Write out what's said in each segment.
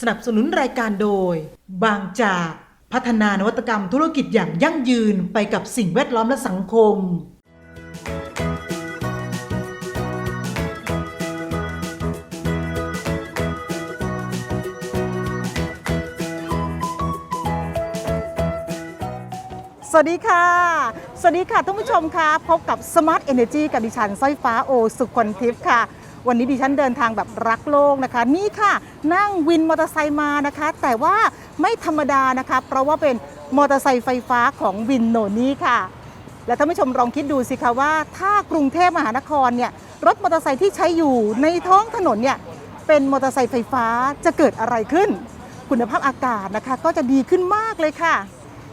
สนับสนุนรายการโดย บางจากพัฒนานวัตกรรมธุรกิจอย่างยั่งยืนไปกับสิ่งแวดล้อมและสังคม สวัสดีค่ะ สวัสดีค่ะท่านผู้ชมค่ะ พบกับ Smart Energy กับดิฉันสร้อยฟ้าโอสุคนทิพย์ค่ะ วันนี้ดิฉันเดินทางแบบรักโลกนะคะ นี่ค่ะ นั่งวินมอเตอร์ไซค์มานะคะ แต่ว่าไม่ธรรมดานะคะ เพราะว่าเป็นมอเตอร์ไซค์ไฟฟ้าของวินโนนี่ค่ะ และท่านผู้ชมลองคิดดูสิคะว่า ถ้ากรุงเทพมหานครเนี่ยรถมอเตอร์ไซค์ที่ใช้อยู่ในท้องถนนเนี่ยเป็นมอเตอร์ไซค์ไฟฟ้าจะเกิดอะไรขึ้น คุณภาพอากาศนะคะก็จะดีขึ้นมากเลยค่ะ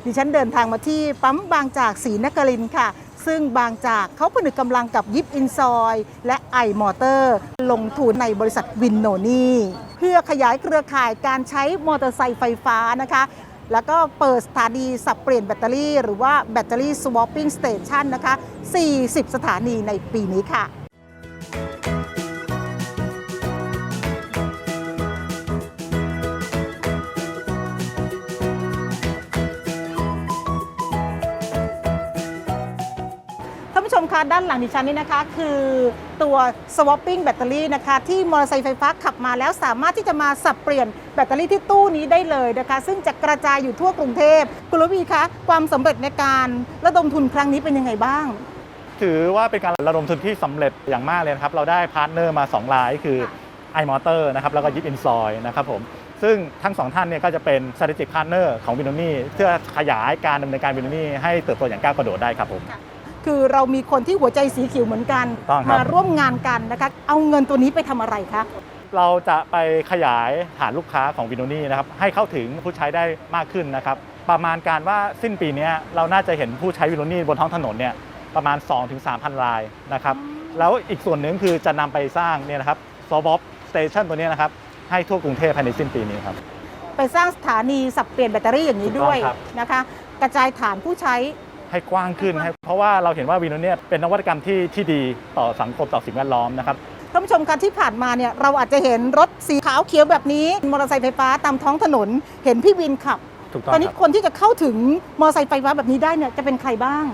ดิฉันเดินทางมาที่ปั๊มบางจากศรีนครินทร์ค่ะ ซึ่งบางจากเขาผนึกกำลังกับยิปอินซอย และไอมอเตอร์ ลงทุนในบริษัทวินโนนี่ เพื่อขยายเครือข่ายการใช้มอเตอร์ไซค์ไฟฟ้านะคะแล้วก็เปิดสถานีสับเปลี่ยนแบตเตอรี่ หรือว่าแบตเตอรี่สวอปปิ้งสเตชันนะคะ 40 สถานีในปีนี้ค่ะ ด้านหลังดิฉันนี่นะคะ คือตัว swapping แบตเตอรี่นะคะ ที่มอเตอร์ไซค์ไฟฟ้าขับมาแล้วสามารถที่จะมาสับเปลี่ยนแบตเตอรี่ที่ตู้นี้ได้เลยนะคะ ซึ่งจะกระจายอยู่ทั่วกรุงเทพคุณระวีคะความสำเร็จในการระดมทุนครั้งนี้เป็นยังไงบ้าง ถือว่าเป็นการระดมทุนที่สำเร็จอย่างมากเลยนะครับ เราได้พาร์ทเนอร์มา2รายคือ iMotor นะครับแล้วก็ยิปอินซอยนะครับผมซึ่งทั้งสองท่านเนี่ยก็จะเป็น strategic partner ของวิน o นี่เพื่อขยายการดำเนินการวิน o นี่ให้เติบโตอย่างก้าวกระโดดได้ครับผม คือเรามีคนที่หัวใจสีเขียวเหมือนกัน ต้องครับ มาร่วมงานกันนะคะเอาเงินตัวนี้ไปทำอะไรคะ เราจะไปขยายฐานลูกค้าของวิน o นี่นะครับให้เข้าถึงผู้ใช้ได้มากขึ้นนะครับประมาณการว่าสิ้นปีเนี้ยเราน่าจะเห็นผู้ใช้วิน o นี่บนท้องถนนเนี่ยประมาณ2-3,000รายนะครับแล้วอีกส่วนหนึ่งคือจะนำไปสร้างเนี่ยนะครับซอฟต์สเตชันตัวเนี้ยนะครับให้ทั่วกรุงเทพภายในสิ้นปีนี้ครับ ไปสร้างสถานีสับเปลี่ยนแบตเตอรี่อย่างนี้ด้วยถูกต้องครับ นะคะ กระจายฐานผู้ใช้ ให้กว้างขึ้นให้เพราะว่าเราเห็นว่าวินเนี่ยเป็นนวัตกรรมที่ที่ดีต่อสังคมต่อสิ่งแวดล้อมนะครับท่านผู้ชมคะที่ผ่านมาเนี่ยเราอาจจะเห็นรถสีขาวเขียวแบบนี้ มอเตอร์ไซค์ไฟฟ้าตามท้องถนน เห็นพี่วินขับถูกต้อตองนนี้ครับคนที่จะเข้าถึงมอเตอร์ไซค์ไฟฟ้าแบบนี้ได้เนี่ยจะเป็นใครบ้าง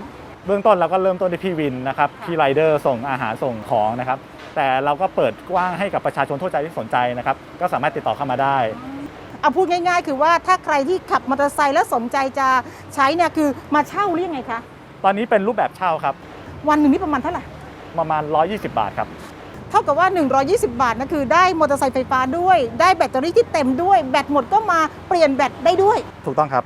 เบื้องต้นเราก็เริ่มต้นที่พี่วินนะครับค่ะพี่ไรเดอร์ส่งอาหารส่งของนะครับแต่เราก็เปิดกว้างให้กับประชาชนทั่วไปที่สนใจนะครับก็สามารถติดต่อเข้ามาได้ เอาพูดง่าย ๆ คือว่าถ้าใครที่ขับมอเตอร์ไซค์แล้วสนใจจะใช้เนี่ยคือมาเช่าหรือยังไงคะ ตอนนี้เป็นรูปแบบเช่าครับ วันหนึ่งนี่ประมาณเท่าไหร่ ประมาณ 120 บาทครับ เท่ากับว่า 120 บาทนะคือได้มอเตอร์ไซค์ไฟฟ้าด้วย ได้แบตเตอรี่ที่เต็มด้วย แบตหมดก็มาเปลี่ยนแบตได้ด้วย ถูกต้องครับ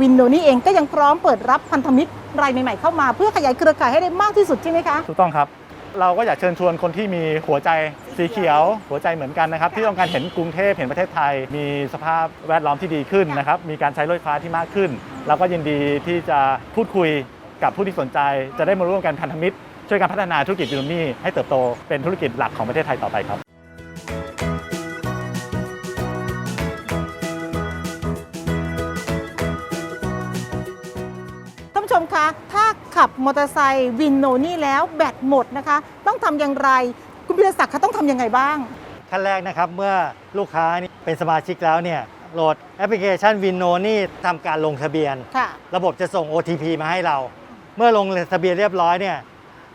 วินโดนี่เองก็ยังพร้อมเปิดรับพันธมิตรรายใหม่ๆเข้ามาเพื่อขยายเครือข่ายให้ได้มากที่สุดใช่ไหมคะ ถูกต้องครับ เราก็อยากเชิญชวนคนที่มีหัวใจสีเขียว หัวใจเหมือนกันนะครับ ที่ต้องการเห็นกรุงเทพเห็นประเทศไทย มีสภาพแวดล้อมที่ดีขึ้นนะครับมีการใช้รถไฟฟ้าที่มากขึ้น เราก็ยินดีที่จะพูดคุยกับผู้ที่สนใจ จะได้มาร่วมกันพันธมิตร ช่วยกันพัฒนาธุรกิจวินนี่ให้เติบโตเป็นธุรกิจหลักของประเทศไทยต่อไปครับ ขับมอเตอร์ไซค์วินโนนี่แล้วแบตหมดนะคะ ต้องทำอย่างไร คุณพิรศักดิ์คะต้องทำยังไงบ้าง ขั้นแรกนะครับเมื่อลูกค้านี่เป็นสมาชิกแล้วเนี่ยโหลดแอปพลิเคชัน w i n o นี่ทำการลงทะเบียน ค่ะ ระบบจะส่ง OTP มาให้เรา เมื่อลงทะเบียนเรียบร้อยเนี่ย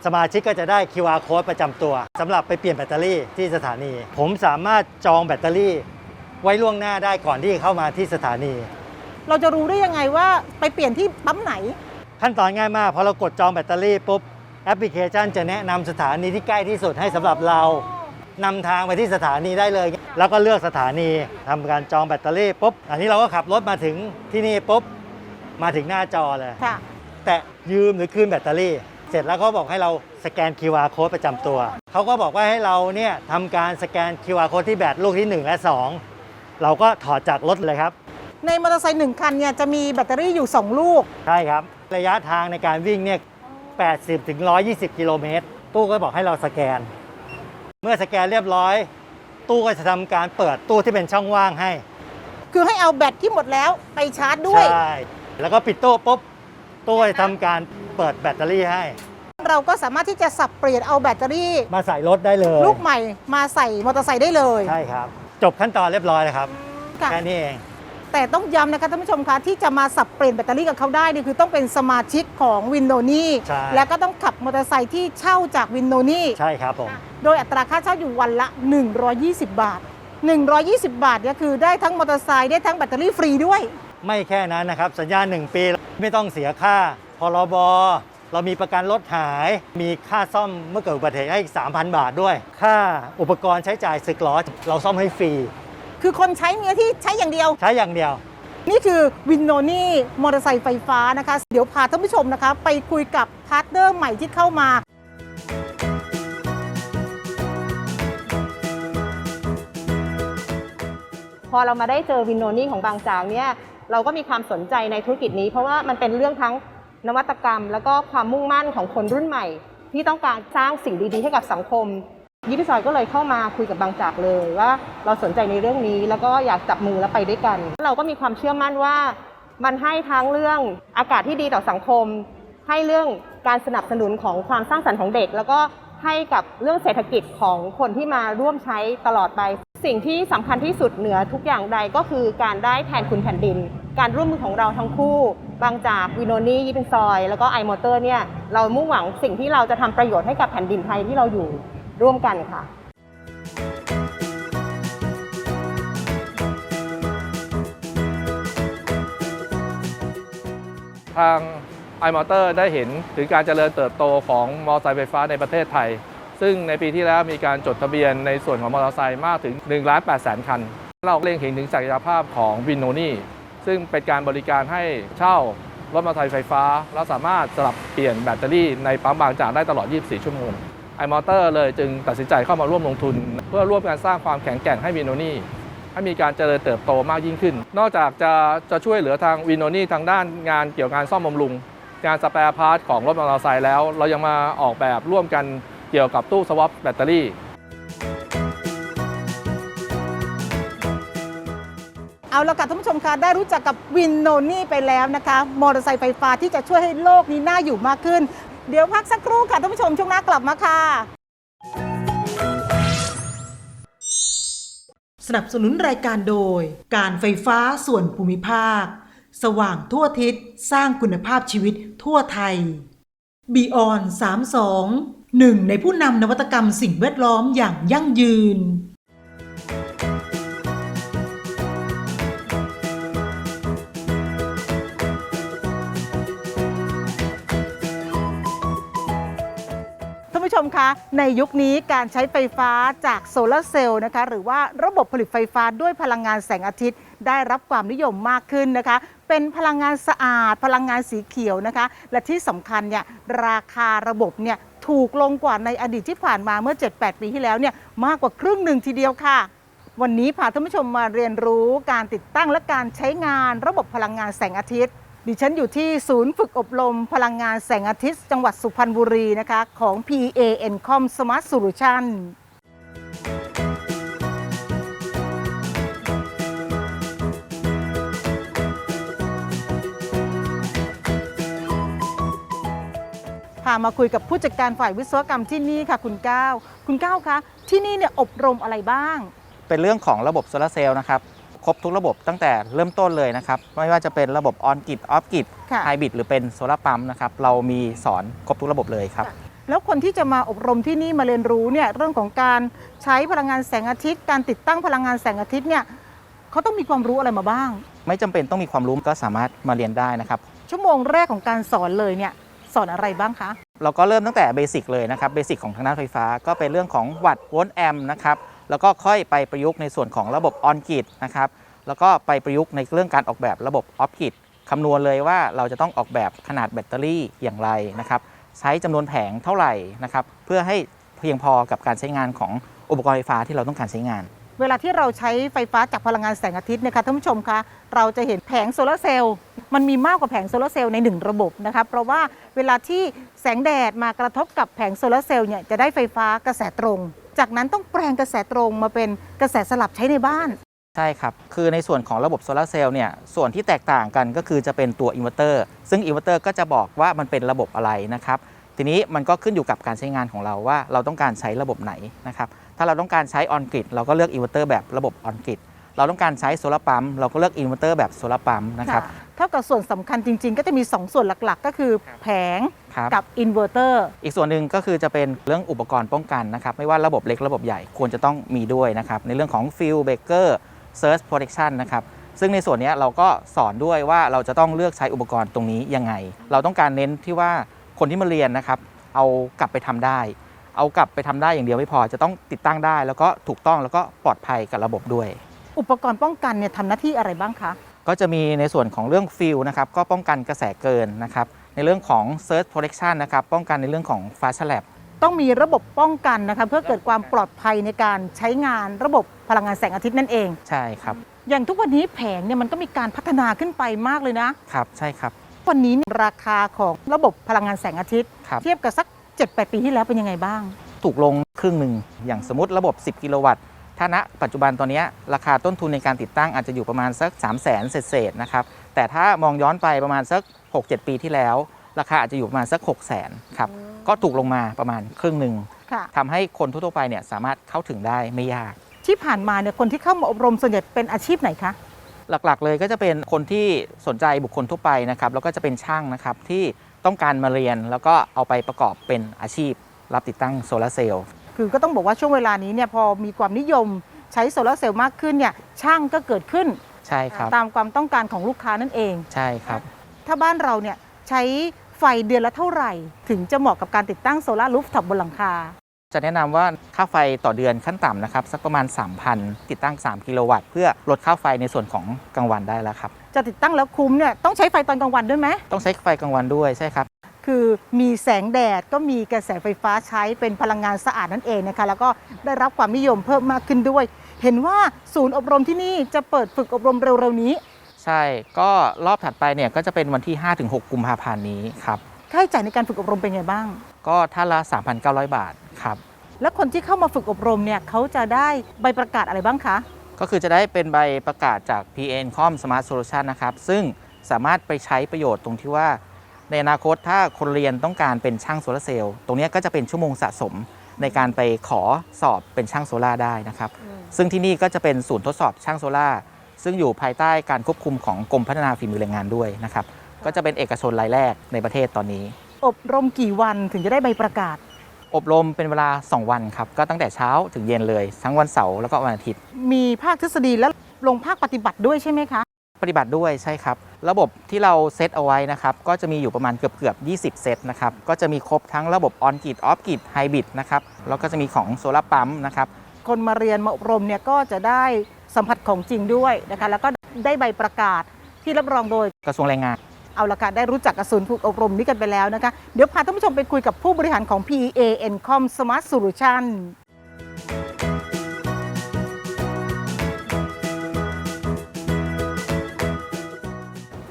สมาชิกก็จะได้ QR code ประจำตัวสำหรับไปเปลี่ยนแบตเตอรี่ที่สถานี ผมสามารถจองแบตเตอรี่ ไว้ล่วงหน้าได้ก่อนที่เข้ามาที่สถานี เราจะรู้ได้ยังไงว่าไปเปลี่ยนที่ปั๊มไหน ขั้นตอนง่ายมากพอเรากดจองแบตเตอรี่ปุ๊บแอปพลิเคชันจะแนะนำสถานีที่ใกล้ที่สุดให้สำหรับเรานำทางไปที่สถานีได้เลย แล้วก็เลือกสถานีทำการจองแบตเตอรี่ปุ๊บอันนี้เราก็ขับรถมาถึงที่นี่ปุ๊บมาถึงหน้าจอเลยค่ะแตะยืมหรือคืนแบตเตอรี่ เสร็จแล้วเขาบอกให้เราสแกน QR code ประจำตัว เขาก็บอกว่าให้เราเนี่ยทำการสแกน QR code ที่แบตลูกที่ 1 และ 2 เราก็ถอดจากรถเลยครับ ในมอเตอร์ไซค์หนึ่งคันเนี่ยจะมีแบตเตอรี่อยู่ 2 ลูก ใช่ครับ ระยะทางในการวิ่งเนี่ย80ถึง120 กิโลเมตร ตู้ก็บอกให้เราสแกน เมื่อสแกนเรียบร้อย ตู้ก็จะทำการเปิดตู้ที่เป็นช่องว่างให้ คือให้เอาแบตที่หมดแล้วไปชาร์จด้วย ใช่ แล้วก็ปิดตู้ปุ๊บ ตู้ก็จะทำการเปิดแบตเตอรี่ให้ เราก็สามารถที่จะสับเปลี่ยนเอาแบตเตอรี่ มาใส่รถได้เลย ลูกใหม่มาใส่มอเตอร์ไซค์ได้เลย ใช่ครับ จบขั้นตอนเรียบร้อยแล้วครับ ค่ะ แค่นี้เอง แต่ต้องย้ำนะคะท่านผู้ชมคะที่จะมาสับเปลี่ยนแบตเตอรี่กับเขาได้นี่คือต้องเป็นสมาชิกของวินโดนี่ใช่ แล้วก็ต้องขับมอเตอร์ไซค์ที่เช่าจากวินโดนี่ ใช่ครับผม โดยอัตราค่าเช่าอยู่วันละ 120 บาท 120 บาทเนี่ยคือได้ทั้งมอเตอร์ไซค์ได้ทั้งแบตเตอรี่ฟรีด้วย ไม่แค่นั้นนะครับ สัญญา 1 ปีไม่ต้องเสียค่าพรบเรามีประกันรถหาย มีค่าซ่อมเมื่อเกิดอุบัติเหตุให้อีก3,000 บาทด้วย ค่าอุปกรณ์ใช้จ่ายสึกล้อเราซ่อมให้ฟรี คือคนใช้เนื้อที่ใช้อย่างเดียว ใช้อย่างเดียว นี่คือวินโนนี่มอเตอร์ไซค์ไฟฟ้านะคะ เดี๋ยวพาท่านผู้ชมนะคะ ไปคุยกับพาร์ทเนอร์ใหม่ที่เข้ามา พอเรามาได้เจอวินโนนี่ของบางจากเนี่ยเราก็มีความสนใจในธุรกิจนี้ เพราะว่ามันเป็นเรื่องทั้งนวัตกรรม แล้วก็ความมุ่งมั่นของคนรุ่นใหม่ ที่ต้องการสร้างสิ่งดีๆ ให้กับสังคม ยิปซอยก็เลยเข้ามาคุยกับบางจากเลยว่าเราสนใจในเรื่องนี้แล้วก็อยากจับมือแล้วไปด้วยกัน เราก็มีความเชื่อมั่นว่า มันให้ทั้งเรื่องอากาศที่ดีต่อสังคม ให้เรื่องการสนับสนุนของความสร้างสรรค์ของเด็ก แล้วก็ให้กับเรื่องเศรษฐกิจของคนที่มาร่วมใช้ตลอดไป สิ่งที่สำคัญที่สุดเหนือทุกอย่างใดก็คือการได้แทนคุณแผ่นดิน การร่วมมือของเราทั้งคู่ บางจากวิโนนี่ยิปเป็นซอย แล้วก็ไอมอเตอร์เนี่ยเรามุ่งหวังสิ่งที่เราจะทำประโยชน์ให้กับแผ่นดินไทยที่เราอยู่ ร่วมกันค่ะทาง iMotor ได้เห็นถึงการเจริญเติบโตของมอเตอร์ไซค์ไฟฟ้าในประเทศไทย ซึ่งในปีที่แล้วมีการจดทะเบียนในส่วนของมอเตอร์ไซค์มากถึง1ล้าน8แสนคัน เราเล็งเห็นถึงศักยภาพของวินโนนี่ซึ่งเป็นการบริการให้เช่ารถมอเตอร์ไซค์ไฟฟ้า แล้วสามารถสลับเปลี่ยนแบตเตอรี่ในปั๊มบางจากได้ตลอด 24 ชั่วโมง iMotor เลยจึงตัดสินใจเข้ามาร่วมลงทุน เพื่อร่วมกันสร้างความแข็งแกร่งให้วินโนนี่ให้มีการเจริญเติบโตมากยิ่งขึ้น นอกจากจะจะช่วยเหลือทางวินโนนี่ทางด้านงานเกี่ยวกับการซ่อมบำรุง งานสแปร์พาร์ทของรถมอเตอร์ไซค์แล้ว เรายังมาออกแบบร่วมกันเกี่ยวกับตู้สวอปแบตเตอรี่เอาละค่ะท่านผู้ชมคะได้รู้จักกับวินโนนี่ไปแล้วนะคะ มอเตอร์ไซค์ไฟฟ้าที่จะช่วยให้โลกนี้น่าอยู่มากขึ้น เดี๋ยวพักสักครู่ค่ะท่านผู้ชมช่วงหน้ากลับมาค่ะ สนับสนุนรายการโดย การไฟฟ้าส่วนภูมิภาค สว่างทั่วทิศสร้างคุณภาพชีวิตทั่วไทย b ีออน32หนึ่งในผู้นำนวัตกรรมสิ่งแวดล้อมอย่างยั่งยืน ชมคะในยุคนี้การใช้ไฟฟ้าจากโซลาร์เซลล์นะคะหรือว่าระบบผลิตไฟฟ้าด้วยพลังงานแสงอาทิตย์ ได้รับความนิยมมากขึ้นนะคะ เป็นพลังงานสะอาด พลังงานสีเขียวนะคะ และที่สำคัญเนี่ยราคาระบบเนี่ยถูกลงกว่าในอดีตที่ผ่านมาเมื่อ 7-8 ปีที่แล้วเนี่ยมากกว่าครึ่งหนึ่งทีเดียวค่ะวันนี้พาท่านผู้ชมมาเรียนรู้การติดตั้งและการใช้งานระบบพลังงานแสงอาทิตย์ ดิฉันอยู่ที่ศูนย์ฝึกอบรมพลังงานแสงอาทิตย์ จังหวัดสุพรรณบุรีนะคะของ PA Encom Smart Solution พามาคุยกับผู้จัดการฝ่ายวิศวกรรมที่นี่ค่ะคุณก้าว คุณก้าวคะที่นี่เนี่ยอบรมอะไรบ้าง เป็นเรื่องของระบบโซลาร์เซลล์นะครับ ครบทุกระบบตั้งแต่เริ่มต้นเลยนะครับ ไม่ว่าจะเป็นระบบออนกิดออฟกิดค่ะ ไฮบริดหรือเป็นโซลาร์ปั๊มนะครับ เรามีสอนครบทุกระบบเลยครับ แล้วคนที่จะมาอบรมที่นี่มาเรียนรู้เนี่ยเรื่องของการใช้พลังงานแสงอาทิตย์ การติดตั้งพลังงานแสงอาทิตย์เนี่ยเขาต้องมีความรู้อะไรมาบ้าง ไม่จำเป็นต้องมีความรู้ก็สามารถมาเรียนได้นะครับ ชั่วโมงแรกของการสอนเลยเนี่ยสอนอะไรบ้างคะ เราก็เริ่มตั้งแต่เบสิกเลยนะครับ เบสิกของทางด้านไฟฟ้าก็เป็นเรื่องของวัตต์โวลต์แอมป์นะครับ แล้วก็ค่อยไปประยุกต์ในส่วนของระบบออนกิดนะครับแล้วก็ไปประยุกต์ในเรื่องการออกแบบระบบออฟกิดคำนวณเลยว่าเราจะต้องออกแบบขนาดแบตเตอรี่อย่างไรนะครับใช้จำนวนแผงเท่าไหร่นะครับเพื่อให้เพียงพอกับการใช้งานของอุปกรณ์ไฟฟ้าที่เราต้องการใช้งาน เวลาที่เราใช้ไฟฟ้าจากพลังงานแสงอาทิตย์เนะคะท่านผู้ชมคะเราจะเห็นแผงโซลาร์เซลล์มันมีมากกว่าแผงโซลาร์เซลล์ในหนึ่งระบบนะคะเพราะว่าเวลาที่แสงแดดมากระทบกับแผงโซลาร์เซลล์เนี่ยจะได้ไฟฟ้ากระแสตรง จากนั้นต้องแปลงกระแสตรงมาเป็นกระแสสลับใช้ในบ้าน ใช่ครับ คือในส่วนของระบบโซลาร์เซลล์เนี่ย ส่วนที่แตกต่างกันก็คือจะเป็นตัวอินเวอร์เตอร์ ซึ่งอินเวอร์เตอร์ก็จะบอกว่ามันเป็นระบบอะไรนะครับ ทีนี้มันก็ขึ้นอยู่กับการใช้งานของเราว่าเราต้องการใช้ระบบไหนนะครับ ถ้าเราต้องการใช้ออนกริดเราก็เลือกอินเวอร์เตอร์แบบระบบออนกริด เราต้องการใช้โซลาร์ปั๊มเราก็เลือกอินเวอร์เตอร์แบบโซลาร์ปั๊มนะครับ เท่ากับส่วนสำคัญจริง ๆ ก็จะมี 2 ส่วนหลักๆ ก็คือแผงครับกับอินเวอร์เตอร์อีกส่วนหนึ่งก็คือจะเป็นเรื่องอุปกรณ์ป้องกันนะครับ ไม่ว่าระบบเล็กระบบใหญ่ควรจะต้องมีด้วยนะครับ ในเรื่องของ Field Breaker Surge Protection นะครับซึ่งในส่วนเนี้ยเราก็สอนด้วยว่าเราจะต้องเลือกใช้อุปกรณ์ตรงนี้ยังไง เราต้องการเน้นที่ว่าคนที่มาเรียนนะครับเอากลับไปทำได้ เอากลับไปทำได้อย่างเดียวไม่พอจะต้องติดตั้งได้ แล้วก็ถูกต้องแล้วก็ปลอดภัยกับระบบด้วย อุปกรณ์ป้องกันเนี่ยทำหน้าที่อะไรบ้างคะ ก็จะมีในส่วนของเรื่องฟิลนะครับก็ป้องกันกระแสเกินนะครับ ในเรื่องของ Surge Protection นะครับป้องกันในเรื่องของฟ้าฉลับต้องมีระบบป้องกันนะคะเพื่อเกิดความปลอดภัยในการใช้งานระบบพลังงานแสงอาทิตย์นั่นเอง ใช่ครับ อย่างทุกวันนี้แผงเนี่ยมันก็มีการพัฒนาขึ้นไปมากเลยนะครับใช่ครับ วันนี้เนี่ยราคาของระบบพลังงานแสงอาทิตย์ ครับ เทียบกับสัก7-8ปีที่แล้วเป็นยังไงบ้าง ถูกลงครึ่งหนึ่งอย่างสมมติระบบ 10 กิโลวัตต์ ถ้าณปัจจุบันตอนเนี้ยราคาต้นทุนในการติดตั้งอาจจะอยู่ประมาณสัก 3 0 0 0 0 0เศษๆนะครับ แต่ถ้ามองย้อนไปประมาณสัก 6-7 ปีที่แล้ว ราคาอาจจะอยู่ประมาณสัก 6 0 0 0 0 0ครับ ก็ถูกลงมาประมาณครึ่งหนึ่งค่ะทำให้คนทั่วๆไปเนี่ยสามารถเข้าถึงได้ไม่ยาก ที่ผ่านมาเนี่ยคนที่เข้ามาอบรมส่วนใหญ่เป็นอาชีพไหนคะหลักๆ เลยก็จะเป็นคนที่สนใจบุคคลทั่วไปนะครับแล้วก็จะเป็นช่างนะครับที่ต้องการมาเรียนแล้วก็เอาไปประกอบเป็นอาชีพ รับติดตั้งโซลาร์เซลล์ คือก็ต้องบอกว่าช่วงเวลานี้เนี่ยพอมีความนิยมใช้โซลาร์เซลล์มากขึ้นเนี่ยช่างก็เกิดขึ้นใช่ครับ ตามความต้องการของลูกค้านั่นเอง ใช่ครับ ถ้าบ้านเราเนี่ยใช้ไฟเดือนละเท่าไหร่ ถึงจะเหมาะกับการติดตั้งโซลาร์รูฟท็อปบนหลังคา จะแนะนำว่าค่าไฟต่อเดือนขั้นต่ำนะครับ สักประมาณ 3,000 ติดตั้ง 3 กิโลวัตต์ เพื่อลดค่าไฟในส่วนของกลางวันได้แล้วครับ จะติดตั้งแล้วคุ้มเนี่ยต้องใช้ไฟตอนกลางวันด้วยไหม ต้องใช้ไฟกลางวันด้วยใช่ครับ คือมีแสงแดดก็มีกระแสไฟฟ้าใช้เป็นพลังงานสะอาดนั่นเองนะคะ แล้วก็ได้รับความนิยมเพิ่มมากขึ้นด้วย เห็นว่าศูนย์อบรมที่นี่จะเปิดฝึกอบรมเร็วๆนี้ ใช่ ก็รอบถัดไปเนี่ยก็จะเป็นวันที่ 5-6 กุมภาพันธ์นี้ครับค่าใช้จ่ายในการฝึกอบรมเป็นไงบ้าง ก็ท่านละ 3,900 บาทครับ แล้วคนที่เข้ามาฝึกอบรมเนี่ยเขาจะได้ใบประกาศอะไรบ้างคะ ก็คือจะได้เป็นใบประกาศจาก PNCOM Smart Solution นะครับ ซึ่งสามารถไปใช้ประโยชน์ตรงที่ว่า ในอนาคตถ้าคนเรียนต้องการเป็นช่างโซลาร์เซลล์ตรงเนี้ยก็จะเป็นชั่วโมงสะสมในการไปขอสอบเป็นช่างโซลาร์ได้นะครับ ซึ่งที่นี่ก็จะเป็นศูนย์ทดสอบช่างโซลาร์ซึ่งอยู่ภายใต้การควบคุมของกรมพัฒนาฝีมือแรงงานด้วยนะครับ ก็จะเป็นเอกชนรายแรกในประเทศตอนนี้ อบรมกี่วันถึงจะได้ใบประกาศ อบรมเป็นเวลา 2 วันครับ ก็ตั้งแต่เช้าถึงเย็นเลย ทั้งวันเสาร์แล้วก็วันอาทิตย์ มีภาคทฤษฎีและลงภาคปฏิบัติด้วยใช่ไหมคะ ปฏิบัติด้วยใช่ครับ ระบบที่เราเซตเอาไว้นะครับ ก็จะมีอยู่ประมาณเกือบเกือบ20 เซตนะครับ ก็จะมีครบทั้งระบบออนกิดออฟกิดไฮบริดนะครับ แล้วก็จะมีของโซลาร์ปั๊มนะครับ คนมาเรียนมาอบรมเนี่ยก็จะได้สัมผัสของจริงด้วยนะคะ แล้วก็ได้ใบประกาศที่รับรองโดยกระทรวงแรงงาน เอาละค่ะได้รู้จักกับศูนย์ฝึกอบรมนี้กันไปแล้วนะคะ เดี๋ยวพาท่านผู้ชมไปคุยกับผู้บริหารของ PEA Encom Smart Solution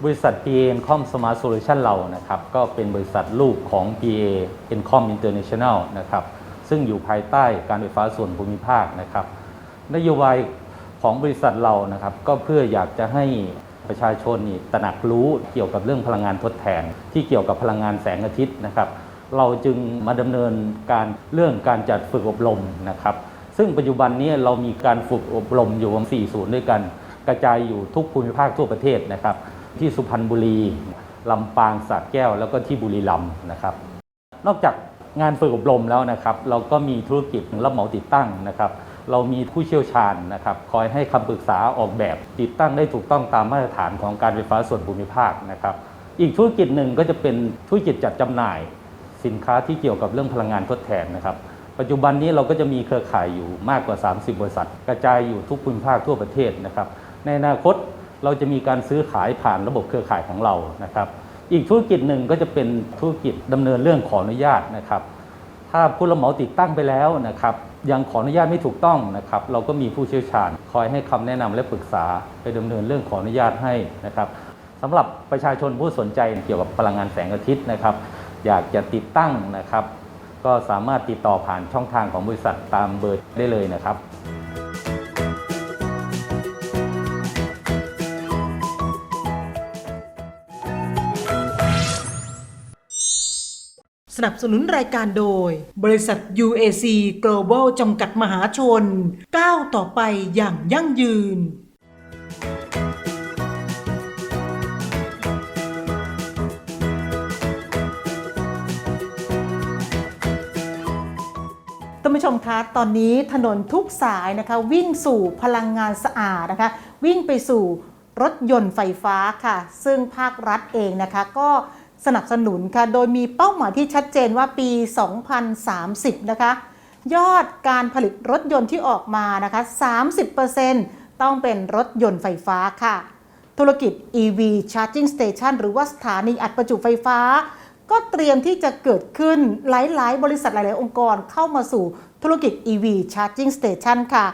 บริษัท PA Encom Smart Solution เรานะครับก็เป็นบริษัทลูกของ PA Encom International นะครับซึ่งอยู่ภายใต้การไฟฟ้าส่วนภูมิภาคนะครับ นโยบายของบริษัทเรานะครับ ก็เพื่ออยากจะให้ประชาชนนี่ตระหนักรู้เกี่ยวกับเรื่องพลังงานทดแทน ที่เกี่ยวกับพลังงานแสงอาทิตย์นะครับ เราจึงมาดำเนินการเรื่องการจัดฝึกอบรมนะครับ ซึ่งปัจจุบันนี้เรามีการฝึกอบรมอยู่ประมาณ4ศูนย์ด้วยกัน กระจายอยู่ทุกภูมิภาคทั่วประเทศนะครับ ที่สุพรรณบุรีลำปางสระแก้ว แล้วก็ที่บุรีรัมย์นะครับ นอกจากงานฝึกอบรมแล้วนะครับ เราก็มีธุรกิจรับเหมาติดตั้งนะครับ เรามีผู้เชี่ยวชาญนะครับ คอยให้คำปรึกษาออกแบบติดตั้งได้ถูกต้องตามมาตรฐานของการไฟฟ้าส่วนภูมิภาคนะครับ อีกธุรกิจหนึ่งก็จะเป็นธุรกิจจัดจำหน่าย สินค้าที่เกี่ยวกับเรื่องพลังงานทดแทนนะครับ ปัจจุบันนี้เราก็จะมีเครือข่ายอยู่มากกว่า 30 บริษัท กระจายอยู่ทุกภูมิภาคทั่วประเทศนะครับ ในอนาคต เราจะมีการซื้อขายผ่านระบบเครือข่ายของเรานะครับ อีกธุรกิจหนึ่งก็จะเป็นธุรกิจดำเนินเรื่องขออนุญาตนะครับ ถ้าผู้รับเหมาติดตั้งไปแล้วนะครับ ยังขออนุญาตไม่ถูกต้องนะครับ เราก็มีผู้เชี่ยวชาญ คอยให้คำแนะนำและปรึกษาไปดำเนินเรื่องขออนุญาตให้นะครับสำหรับประชาชนผู้สนใจเกี่ยวกับพลังงานแสงอาทิตย์นะครับ อยากจะติดตั้งนะครับ ก็สามารถติดต่อผ่านช่องทางของบริษัทตามเบอร์ได้เลยนะครับ สนับสนุนรายการโดย บริษัท UAC Global จำกัดมหาชน ก้าวต่อไปอย่างยั่งยืน ท่านผู้ชมคะตอนนี้ถนนทุกสายนะคะวิ่งสู่พลังงานสะอาดนะคะ วิ่งไปสู่รถยนต์ไฟฟ้าค่ะ ซึ่งภาครัฐเองนะคะก็ สนับสนุนค่ะ โดยมีเป้าหมายที่ชัดเจนว่าปี 2030 นะคะ ยอดการผลิตรถยนต์ที่ออกมานะคะ 30%ต้องเป็นรถยนต์ไฟฟ้าค่ะ ธุรกิจ EV Charging Station หรือว่าสถานีอัดประจุไฟฟ้า ก็เตรียมที่จะเกิดขึ้นหลาย ๆ บริษัทหลาย ๆ องค์กรเข้ามาสู่ธุรกิจ EV Charging Station ค่ะ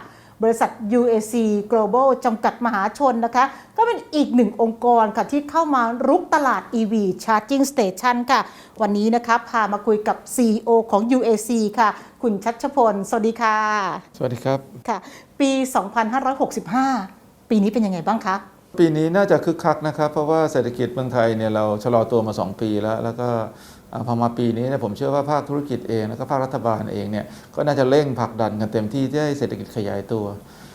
บริษัท UAC Global จำกัดมหาชนนะคะ ก็เป็นอีกหนึ่งองค์กรค่ะ ที่เข้ามารุกตลาด EV Charging Station ค่ะ วันนี้นะคะพามาคุยกับ CEO ของ UAC ค่ะ คุณชัชพล สวัสดีค่ะ สวัสดีครับค่ะ ปี 2565 ปีนี้เป็นยังไงบ้างคะปีนี้น่าจะคึกคักนะครับ เพราะว่าเศรษฐกิจเมืองไทยเนี่ยเราชะลอตัวมา 2 ปีแล้ว แล้วก็อ่า พอมาปีนี้เนี่ยผมเชื่อว่าภาคธุรกิจเองแล้วก็ภาครัฐบาลเองเนี่ยก็น่าจะเร่งผลักดันกันเต็มที่ที่ให้เศรษฐกิจขยายตัว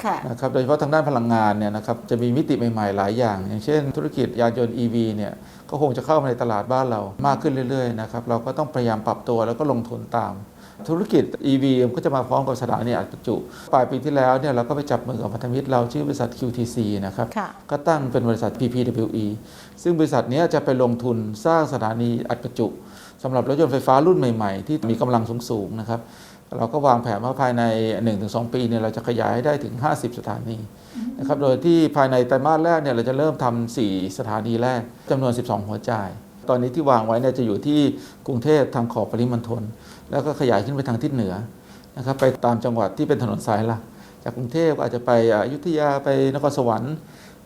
ค่ะนะครับโดยเฉพาะทางด้านพลังงานเนี่ยนะครับจะมีมิติใหม่ๆหลายอย่าง อย่างเช่น ธุรกิจยานยนต์ EV เนี่ยก็คงจะเข้ามาในตลาดบ้านเรามากขึ้นเรื่อยๆนะครับเราก็ต้องพยายามปรับตัวแล้วก็ลงทุนตาม ธุรกิจ EV มันก็จะมาพร้อมกับสถานีอัดประจุ ปลายปีที่แล้วเนี่ยเราก็ไปจับมือกับพันธมิตรเราชื่อบริษัท QTC นะครับค่ะก็ตั้งเป็นบริษัท PPWE ซึ่งบริษัทเนี้ยจะไปลงทุนสร้างสถานีอัดประจุ สำหรับรถยนต์ไฟฟ้ารุ่นใหม่ๆ ที่มีกำลังสูงๆนะครับเราก็วางแผนว่าภายใน 1-2 ปีเนี่ยเราจะขยายให้ได้ถึง 50 สถานีนะครับโดยที่ภายในไตรมาสแรกเนี่ยเราจะเริ่มทำ4สถานีแรกจำนวน 12 หัวใจตอนนี้ที่วางไว้เนี่ยจะอยู่ที่กรุงเทพทางขอบปริมณฑลแล้วก็ขยายขึ้นไปทางทิศเหนือนะครับไปตามจังหวัดที่เป็นถนนสายหลักจากกรุงเทพอาจจะไปอยุธยาไปนครสวรรค์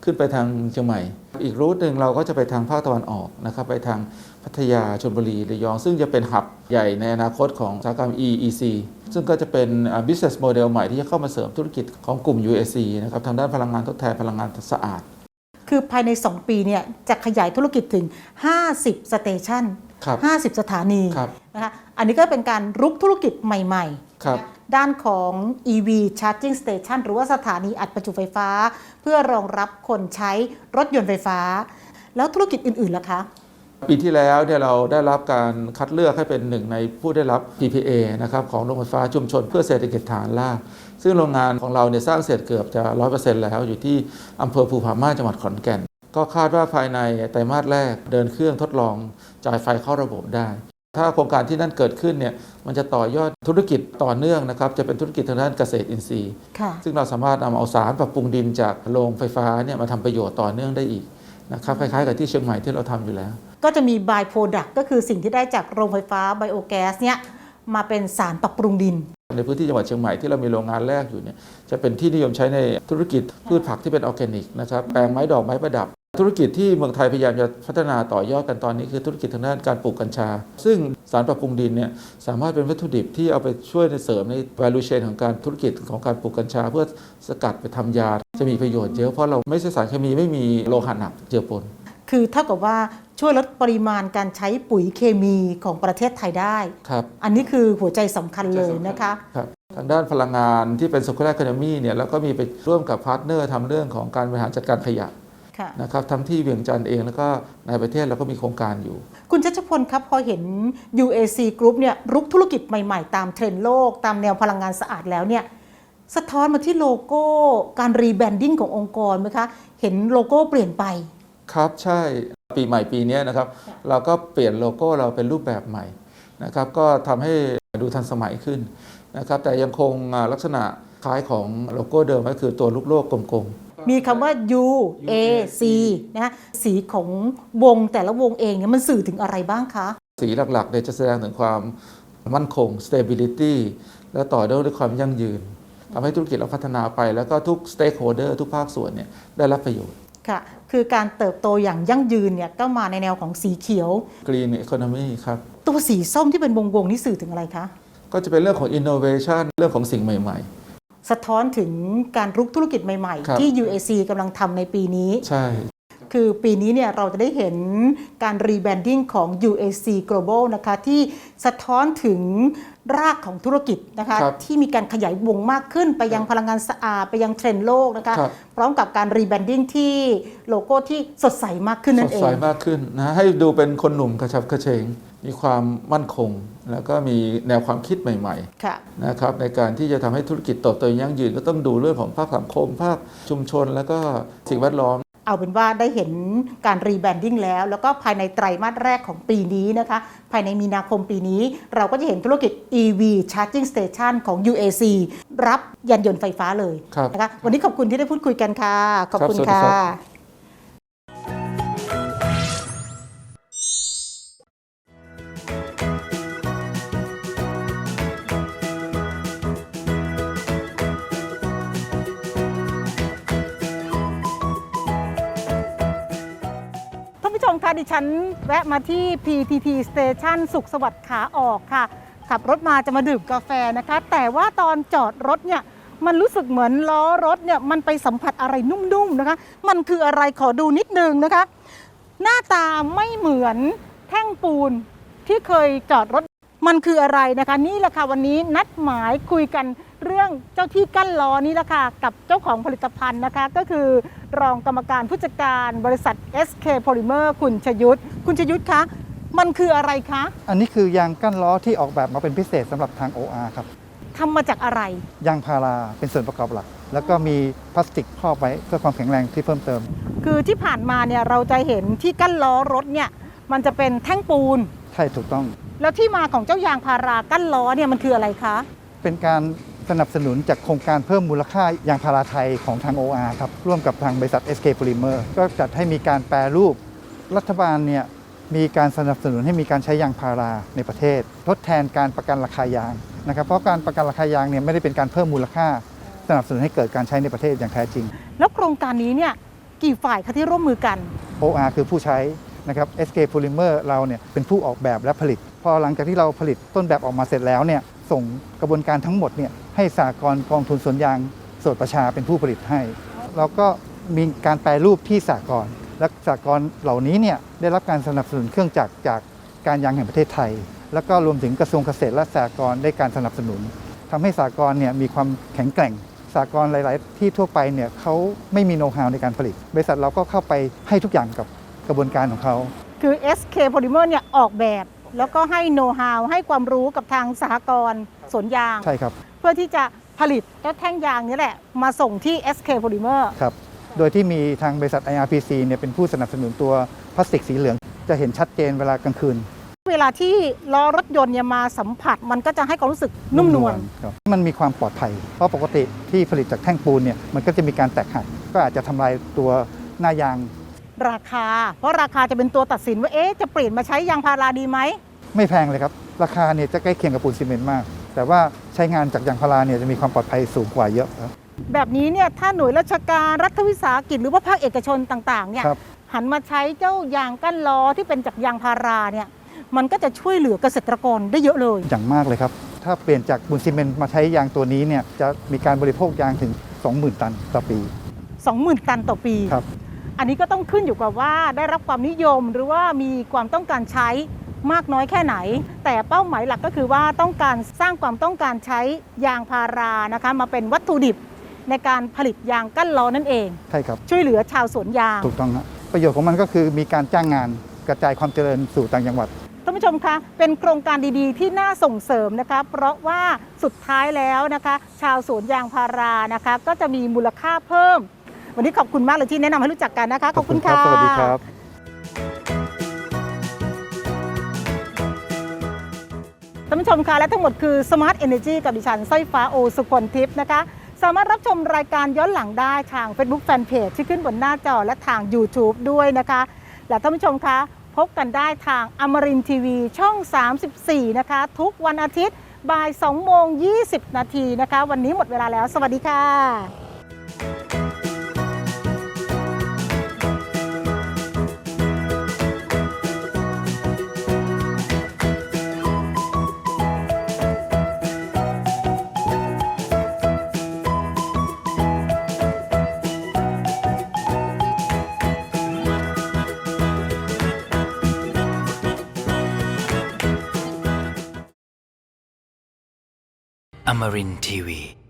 ขึ้นไปทางเชียงใหม่ อีกรูทหนึ่งเราก็จะไปทางภาคตะวันออกนะครับไปทาง พัทยาชลบุรีระยอง ซึ่งจะเป็นหับใหญ่ในอนาคตของอุตสาหกรรม EEC ซึ่งก็จะเป็นอ่า business model ใหม่ที่จะเข้ามาเสริมธุรกิจของกลุ่ม UAC นะครับทางด้านพลังงานทดแทนพลังงานสะอาด คือภายใน 2 ปีเนี่ยจะขยายธุรกิจถึง 50 สเตชันครับ50 สถานีครับนะคะอันนี้ก็เป็นการรุกธุรกิจใหม่ครับนะด้านของ EV Charging Station หรือว่าสถานีอัดประจุไฟฟ้า เพื่อรองรับคนใช้รถยนต์ไฟฟ้า แล้วธุรกิจอื่นๆล่ะคะ ปีที่แล้วเนี่ยเราได้รับการคัดเลือกให้เป็นหนึ่งในผู้ได้รับ PPA นะครับของโรงไฟฟ้าชุมชนเพื่อเศรษฐกิจฐานรากซึ่งโรงงานของเราเนี่ยสร้างเสร็จเกือบจะ 100%แล้วอยู่ที่อำเภอภูผาม่านจังหวัดขอนแก่น ก็คาดว่าภายในไตรมาสแรกเดินเครื่องทดลองจ่ายไฟเข้าระบบได้ ถ้าโครงการที่นั่นเกิดขึ้นเนี่ยมันจะต่อยอดธุรกิจต่อเนื่องนะครับจะเป็นธุรกิจทางด้านเกษตรอินทรีย์ค่ะซึ่งเราสามารถนำเอาสารปรับปรุงดินจากโรงไฟฟ้าเนี่ยมาทำประโยชน์ต่อเนื่องได้อีกนะครับคล้ายๆกับที่เชียงใหม่ที่เราทำอยู่แล้ว ก็จะมีบายโปรดักก็คือสิ่งที่ได้จากโรงไฟฟ้าไบโอแก๊สเนี่ยมาเป็นสารปรับปรุงดิน ในพื้นที่จังหวัดเชียงใหม่ที่เรามีโรงงานแรกอยู่เนี่ยจะเป็นที่นิยมใช้ในธุรกิจพืชผักที่เป็นออร์แกนิกนะครับแปลงไม้ดอกไม้ประดับ ธุรกิจที่เมืองไทยพยายามจะพัฒนาต่อยอดกันตอนนี้คือธุรกิจทางด้านการปลูกกัญชา ซึ่งสารปรับปรุงดินเนี่ยสามารถเป็นวัตถุดิบที่เอาไปช่วยในเสริมใน value chain ของการธุรกิจของการปลูกกัญชา เพื่อสกัดไปทำยาจะมีประโยชน์เยอะเพราะเราไม่ใช่สารเคมีไม่มีโลหะหนักเจือปน คือเท่ากับว่าช่วยลดปริมาณการใช้ปุ๋ยเคมีของประเทศไทยได้ ครับอันนี้คือหัวใจสำคัญเลยนะคะ ครับทางด้านพลังงานที่เป็น circular economy เนี่ยแล้วก็มีไปร่วมกับพาร์ทเนอร์ทำเรื่องของการบริหารจัดการขยะค่ะ นะครับทั้งที่เวียงจันทร์เองแล้วก็ในประเทศเราก็มีโครงการอยู่ คุณชัชพลครับ พอเห็น UAC Group เนี่ยรุกธุรกิจใหม่ๆ ตามเทรนด์โลก ตามแนวพลังงานสะอาดแล้วเนี่ยสะท้อนมาที่โลโก้การรีแบรนดิ้งขององค์กรไหมคะ เห็นโลโก้เปลี่ยนไป ครับใช่ปีใหม่ปีนี้นะครับ เราก็เปลี่ยนโลโก้เราเป็นรูปแบบใหม่นะครับ ก็ทำให้ดูทันสมัยขึ้นนะครับ แต่ยังคงอ่าลักษณะคล้ายของโลโก้เดิมก็คือตัวลูกโลกกลมมีคำว่า U A C นะฮะสีของวงแต่ละวงเองเนี่ยมันสื่อถึงอะไรบ้างคะๆสีหลักๆเนี่ยจะแสดงถึงความมั่นคง stability และต่อด้วยด้วยความยั่งยืนทำให้ธุรกิจเราพัฒนาไปแล้วก็ทุก stakeholder ทุกภาคส่วนเนี่ยได้รับประโยชน์ ค่ะ คือการเติบโตอย่างยั่งยืนเนี่ยก็มาในแนวของสีเขียว green economy ครับ ตัวสีส้มที่เป็นวงวงๆนี่สื่อถึงอะไรคะ ก็จะเป็นเรื่องของ innovation เรื่องของสิ่งใหม่ สะท้อนถึงการรุกธุรกิจใหม่ครับ ๆ ที่ UAC กำลังทำในปีนี้ ๆ ใช่ คือปีนี้เนี่ยเราจะได้เห็นการรีแบรนดิ้งของ UAC Global นะคะ ที่สะท้อนถึง รากของธุรกิจนะคะครับที่มีการขยายวงมากขึ้นไปยังพลังงานสะอาดไปยังเทรนด์โลกนะคะครับพร้อมกับการรีแบรนดิ้งที่โลโก้ที่สดใสมากขึ้นสนั่ดนเอใสงมากขึ้นนะให้ดูเป็นคนหนุ่มกระชับกระเฉงมีความมั่นคง แล้วก็มีแนวความคิดใหม่ค่ะๆนะครับในการที่จะทำให้ธุรกิจเติบโตอย่างยั่งยืนก็ต้องดูเรื่องของภาคสังคมภาคชุมชน แล้วก็สิ่งแวดล้อม เอาเป็นว่าได้เห็นการรีแบรนดิ้งแล้ว แล้วก็ภายในไตรมาสแรกของปีนี้นะคะ ภายในมีนาคมปีนี้ เราก็จะเห็นธุรกิจ EV Charging Station ของ UAC รับยานยนต์ไฟฟ้าเลยครับนะคะวันนี้ขอบคุณที่ได้พูดคุยกันค่ะ ขอบคุณครับสวัสดีค่ะ ดิฉันแวะมาที่ PTT Station สุขสวัสดิ์ขาออกค่ะ ขับรถมาจะมาดื่มกาแฟนะคะ แต่ว่าตอนจอดรถเนี่ยมันรู้สึกเหมือนล้อรถเนี่ยมันไปสัมผัสอะไรนุ่มๆนะคะ มันคืออะไรขอดูนิดนึงนะคะ หน้าตาไม่เหมือนแท่งปูนที่เคยจอดรถมันคืออะไรนะคะ นี่แหละค่ะวันนี้นัดหมายคุยกัน เรื่องเจ้าที่กั้นล้อนี้แหละค่ะกับเจ้าของผลิตภัณฑ์นะคะ ก็คือรองกรรมการผู้จัดการบริษัท SK Polymer คุณชยุทธคุณชยุทธคะมันคืออะไรคะ อันนี้คือยางกั้นล้อที่ออกแบบมาเป็นพิเศษสำหรับทาง OR ครับทำมาจากอะไร ยางพาราเป็นส่วนประกอบหลัก แล้วก็มีพลาสติกครอบไว้เพื่อความแข็งแรงที่เพิ่มเติม คือที่ผ่านมาเนี่ยเราจะเห็นที่กั้นล้อรถเนี่ยมันจะเป็นแท่งปูน ใช่ถูกต้อง แล้วที่มาของเจ้ายางพารากั้นล้อเนี่ยมันคืออะไรคะ เป็นการ สนับสนุนจากโครงการเพิ่มมูลค่ายางพาราไทยของทาง OR ครับร่วมกับทางบริษัท SK Polymer ก็จัดให้มีการแปรรูป รัฐบาลเนี่ยมีการสนับสนุนให้มีการใช้ยางพาราในประเทศ ทดแทนการประกันราคายางนะครับเพราะการประกันราคายางเนี่ยไม่ได้เป็นการเพิ่มมูลค่า สนับสนุนให้เกิดการใช้ในประเทศอย่างแท้จริง แล้วโครงการนี้เนี่ยกี่ฝ่ายคะที่ร่วมมือกัน OR คือผู้ใช้นะครับ SK Polymer เราเนี่ยเป็นผู้ออกแบบและผลิต พอหลังจากที่เราผลิตต้นแบบออกมาเสร็จแล้วเนี่ยส่งกระบวนการทั้งหมดเนี่ย ให้สากลกองทุนสวนยางโสดประชาเป็นผู้ผลิตให้ เราก็มีการแปรรูปที่สากลและสากลเหล่านี้เนี่ยได้รับการสนับสนุนเครื่องจักรจากการยางแห่งประเทศไทย แล้วก็รวมถึงกระทรวงเกษตรและสากลได้การสนับสนุนทำให้สากลเนี่ยมีความแข็งแกร่งสากลหลาย ๆ ที่ทั่วไปเนี่ยเขาไม่มีโน้ตฮาวในการผลิต บริษัทเราก็เข้าไปให้ทุกอย่างกับกระบวนการของเขา คือ SK Polymer เนี่ยออกแบบ แล้วก็ให้โน้ตฮาวให้ความรู้กับทางสหกรณ์สวนยาง ใช่ครับ เพื่อที่จะผลิตเจ้าแท่งยางนี้แหละ มาส่งที่ SK Polymer ครับ โดยที่มีทางบริษัท IRPC เนี่ยเป็นผู้สนับสนุนตัวพลาสติกสีเหลือง จะเห็นชัดเจนเวลากลางคืน เวลาที่ล้อรถยนต์เนี่ยมาสัมผัสมันก็จะให้ความรู้สึกนุ่มนวลครับมันมีความปลอดภัย เพราะปกติที่ผลิตจากแท่งปูนเนี่ยมันก็จะมีการแตกหักก็อาจจะทำลายตัวหน้ายาง ราคา เพราะราคาจะเป็นตัวตัดสินว่าเอ๊ะจะเปลี่ยนมาใช้ยางพาราดีไหมไม่แพงเลยครับ ราคาเนี่ยจะใกล้เคียงกับปูนซีเมนต์มาก แต่ว่าใช้งานจากยางพาราเนี่ยจะมีความปลอดภัยสูงกว่าเยอะครับ แบบนี้เนี่ยถ้าหน่วยราชการรัฐวิสาหกิจหรือว่าภาคเอกชนต่างๆเนี่ยครับ หันมาใช้เจ้ายางกั้นล้อที่เป็นจากยางพาราเนี่ยมันก็จะช่วยเหลือเกษตรกรได้เยอะเลย อย่างมากเลยครับ ถ้าเปลี่ยนจากปูนซีเมนต์มาใช้ยางตัวนี้เนี่ยจะมีการบริโภคยางถึง 20,000 ตันต่อปี 20,000 ตันต่อปีครับ อันนี้ก็ต้องขึ้นอยู่กับว่าได้รับความนิยมหรือว่ามีความต้องการใช้มากน้อยแค่ไหน แต่เป้าหมายหลักก็คือว่าต้องการสร้างความต้องการใช้ยางพารานะคะ มาเป็นวัตถุดิบในการผลิตยางกั้นล้อนั่นเอง ใช่ครับ ช่วยเหลือชาวสวนยาง ถูกต้องครับประโยชน์ของมันก็คือมีการจ้างงานกระจายความเจริญสู่ต่างจังหวัดท่านผู้ชมคะเป็นโครงการดีๆ ที่น่าส่งเสริมนะคะ เพราะว่าสุดท้ายแล้วนะคะ ชาวสวนยางพารานะคะ ก็จะมีมูลค่าเพิ่ม วันนี้ขอบคุณมากเลยที่แนะนำให้รู้จักกันนะคะ ขอบคุณค่ะ สวัสดีครับท่านผู้ชมคะและทั้งหมดคือ Smart Energy กับดิฉันสร้อยฟ้าโอสุคนทิพย์นะคะ สามารถรับชมรายการย้อนหลังได้ทาง Facebook Fanpage ที่ขึ้นบนหน้าจอและทาง YouTube ด้วยนะคะ และท่านผู้ชมคะ พบกันได้ทางอมรินทีวีช่อง 34 นะคะ ทุกวันอาทิตย์บ่าย2โมง 20 นาทีนะคะ วันนี้หมดเวลาแล้ว สวัสดีค่ะ Amarin Tiwi.